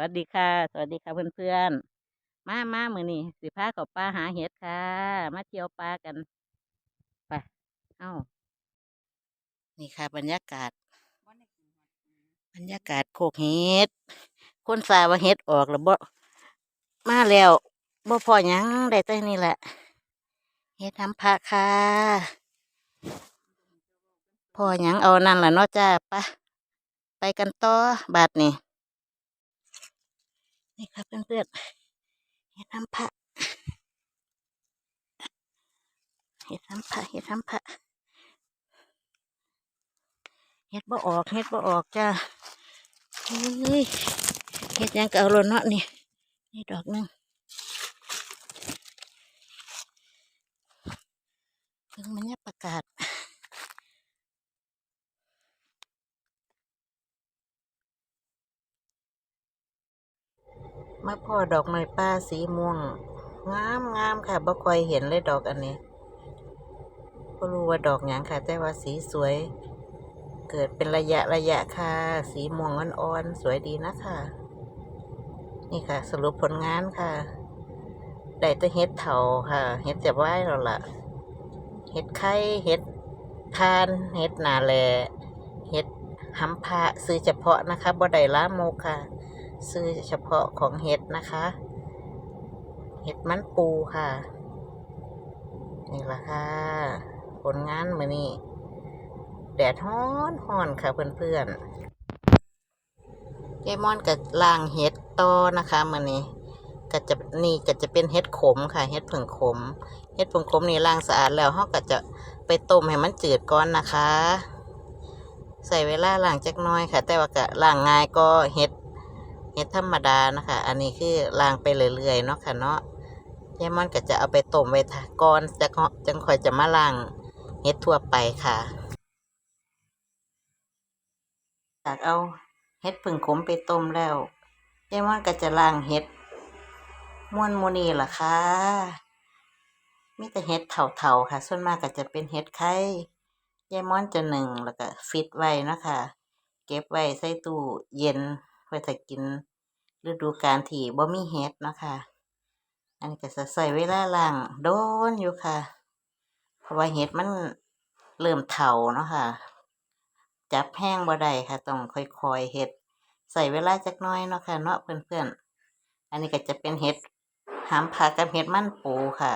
วัสดีค่ะ สวัสดีค่ะเพื่อนๆ มามามือนี่สิพาเขาป่าหาเห็ดค่ะ มาเที่ยวป่ากัน ไป เอ้า นี่ค่ะ บรรยากาศ บรรยากาศโคกเห็ด คนสาว่าเห็ดออกแล้วบ่ มาแล้วบ่พอยังได้แต่นี่แหละ เห็ดทำผักค่ะ พอยังเอานั่นแหละเนาะจ้าปะไปกันต่อบาดนี่ นี่ครับเพื่อนๆเห็ดทำผักเห็ดทำผักเห็ดทำผักเห็ดบ่ออกเห็ดบ่ออกจ้าเฮ้ยเห็ดยังเก็เอาโลดเนาะนี่นี่ดอกนึงถึงมันเนี่ยประกาศ มาพ่อดอกไม้ป่าสีม่วง งามงามค่ะบ่ค่อยเห็นเลยดอกอันนี้ก็รู้ว่าดอกหยังค่ะ แต่ว่าสีสวย เกิดเป็นระยะระยะค่ะ สีม่วงอ่อนๆสวยดีนะคะ นี่ค่ะ สรุปผลงานค่ะ ได้แต่เฮ็ดเถาค่ะ เฮ็ดจะไหว้แล้วล่ะเฮ็ดไข่เฮ็ดทานเฮ็ดนาแลเฮ็ดหำพระซื้อเฉพาะนะคะบ่ได้ล้ามค่ะ ซื้อเฉพาะของเห็ดนะคะ เห็ดมันปูค่ะ นี่ละค่ะ ผลงานมือนี้แดดฮ้อนฮ้อนค่ะเพื่อนๆเจมอนกับล่างเห็ดโตอนะคะมือนี้ก็จะนี่ก็จะเป็นเห็ดขมค่ะเห็ดผึ่งขมเห็ดผึ่งขมนี่ล้างสะอาดแล้วเขาก็จะไปต้มให้มันจืดก่อนนะคะ ใส่เวลาล้างจักน้อยค่ะ แต่ว่าก็ล้างง่ายก็เห็ด เห็ดธรรมดานะคะ อันนี้คือล้างไปเรื่อยๆเนาะค่ะเนาะยายมอนก็จะเอาไปต้มไว้ทาก่อนจะจังค่อยจะมาล้างเห็ดทั่วไปค่ะจากเอาเห็ดผึ่งขมไปต้มแล้วยายมอนก็จะล้างเห็ดม้วนโมนีล่ะค่ะมีแต่เห็ดเถาๆค่ะ ส่วนมากก็จะเป็นเห็ดไข่ยายมอนจะหนึ่งแล้วก็ฟิตไว้นะคะ เก็บไว้ใส่ตู้เย็น ถ้ากินฤดูกาลที่บ่มีเห็ดเนาะค่ะ อันนี้ก็จะใส่เวลาล่างโดนอยู่ค่ะ เพราะว่าเห็ดมันเริ่มเถาเนาะค่ะ จับแห้งบ่ได้ค่ะ ต้องค่อยๆเห็ดใส่เวลาจักน้อยเนาะค่ะเนาะเพื่อนๆ อันนี้ก็จะเป็นเห็ดหามผักกับเห็ดมันปูค่ะ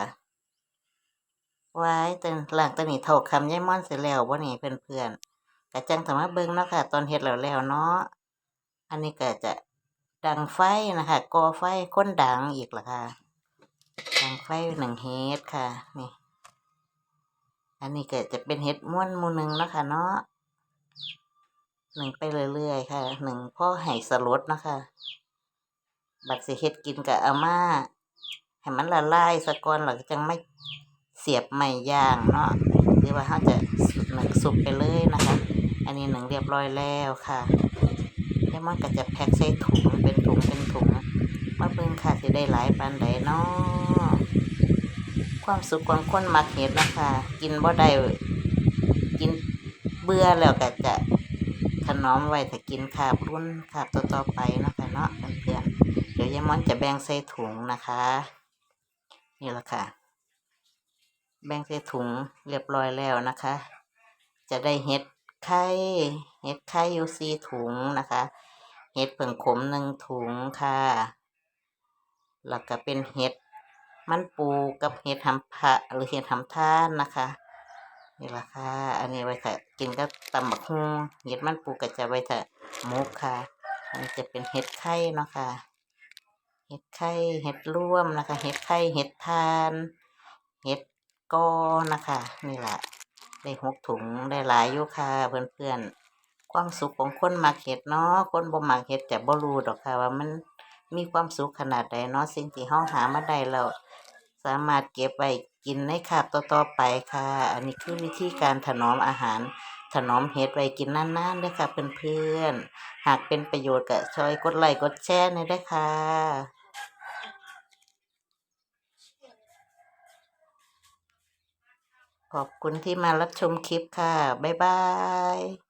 ไว้แต่หลังตอนนี้เท่าคำย่ายม่อนเสร็จแล้วบ่นี่เพื่อนๆกะจังสามารถเบิ่งเนาะค่ะ ตอนเห็ดแล้วแล้วเนาะ อันนี้ก็จะดังไฟนะคะก่อไฟค้นดังอีกละค่ะ ดังไฟหนึ่งเฮดค่ะ นี่ อันนี้ก็จะเป็นเห็ดม้วนมูหนึ่งนะคะเนาะหนึ่งไปเรื่อยๆค่ะหนึ่งพ่อไห่สลดนะคะบัดสิเฮ็ดกินกับอาม่าให้มันละลายสะกอนหลังจังไม่เสียบไม่ย่างเนาะหรือว่าเขาจะหนึ่งสุกไปเลยนะคะ อันนี้หนึ่งเรียบร้อยแล้วค่ะ แล้วมันก็จะแพ็คใส่ถุงเป็นถุงเป็นถุงมาเบิ่งค่ะสิได้หลายปานใดเนาะความสุขของคนมักเห็ดนะคะ กินบ่ได้กินเบื่อแล้วก็จะถนอมไว้ถ้ากินขาบรุ่นขาบต่อๆไปเนาะคะเนาะเพื่อนๆเดี๋ยวยายมอนจะแบ่งใส่ถุงนะคะนี่แหละค่ะ แบ่งใส่ถุงเรียบร้อยแล้วนะคะ จะได้เห็ด ไข่เห็ดไข่ยูซีถุงนะคะ เห็ดเผิ่งขมหนึ่งถุงค่ะแล้วก็เป็นเห็ดมันปูกับเห็ดทำพะหรือเห็ดทำท่านนะคะนี่แหละค่ะ อันนี้ไว้ค่ะ กินกับตำบักฮงเห็ดมันปูก็จะไว้ค่ะมุกค่ะ อันนี้จะเป็นเห็ดไข่เนาะค่ะ เห็ดไข่ เห็ดร่วมนะคะ เห็ดไข่ เห็ดทาน เห็ดกอนะคะ นี่แหละ ได้หกถุงได้หลายอยู่ค่ะเพื่อนๆ ความสุขของคนมักเห็ดเนาะคนบ่มักเห็ดแต่บ่รู้ดอกค่ะว่ามันมีความสุขขนาดใดเนาะสิ่งที่เฮาหามาได้แล้วสามารถเก็บไว้กินในคาบต่อๆไปค่ะ อันนี้คือวิธีการถนอมอาหารถนอมเห็ดไว้กินนานๆด้ค่ะเพื่อนๆ หากเป็นประโยชน์ก็ช่วยกดไลค์กดแชร์หน่อยด้ค่ะ ขอบคุณที่มารับชมคลิปค่ะ บ๊ายบาย